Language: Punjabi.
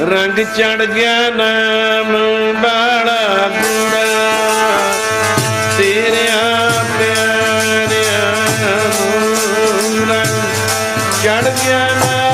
ਰੰਗ ਚੜ ਗਿਆ ਨਾਮ ਬਾਲਾ ਗੁੜਾ ਤੇਰਿਆ ਪਿਆਰਿਆ ਨੂੰ ਰੰਗ ਚੜ ਗਿਆ ਨਾਮ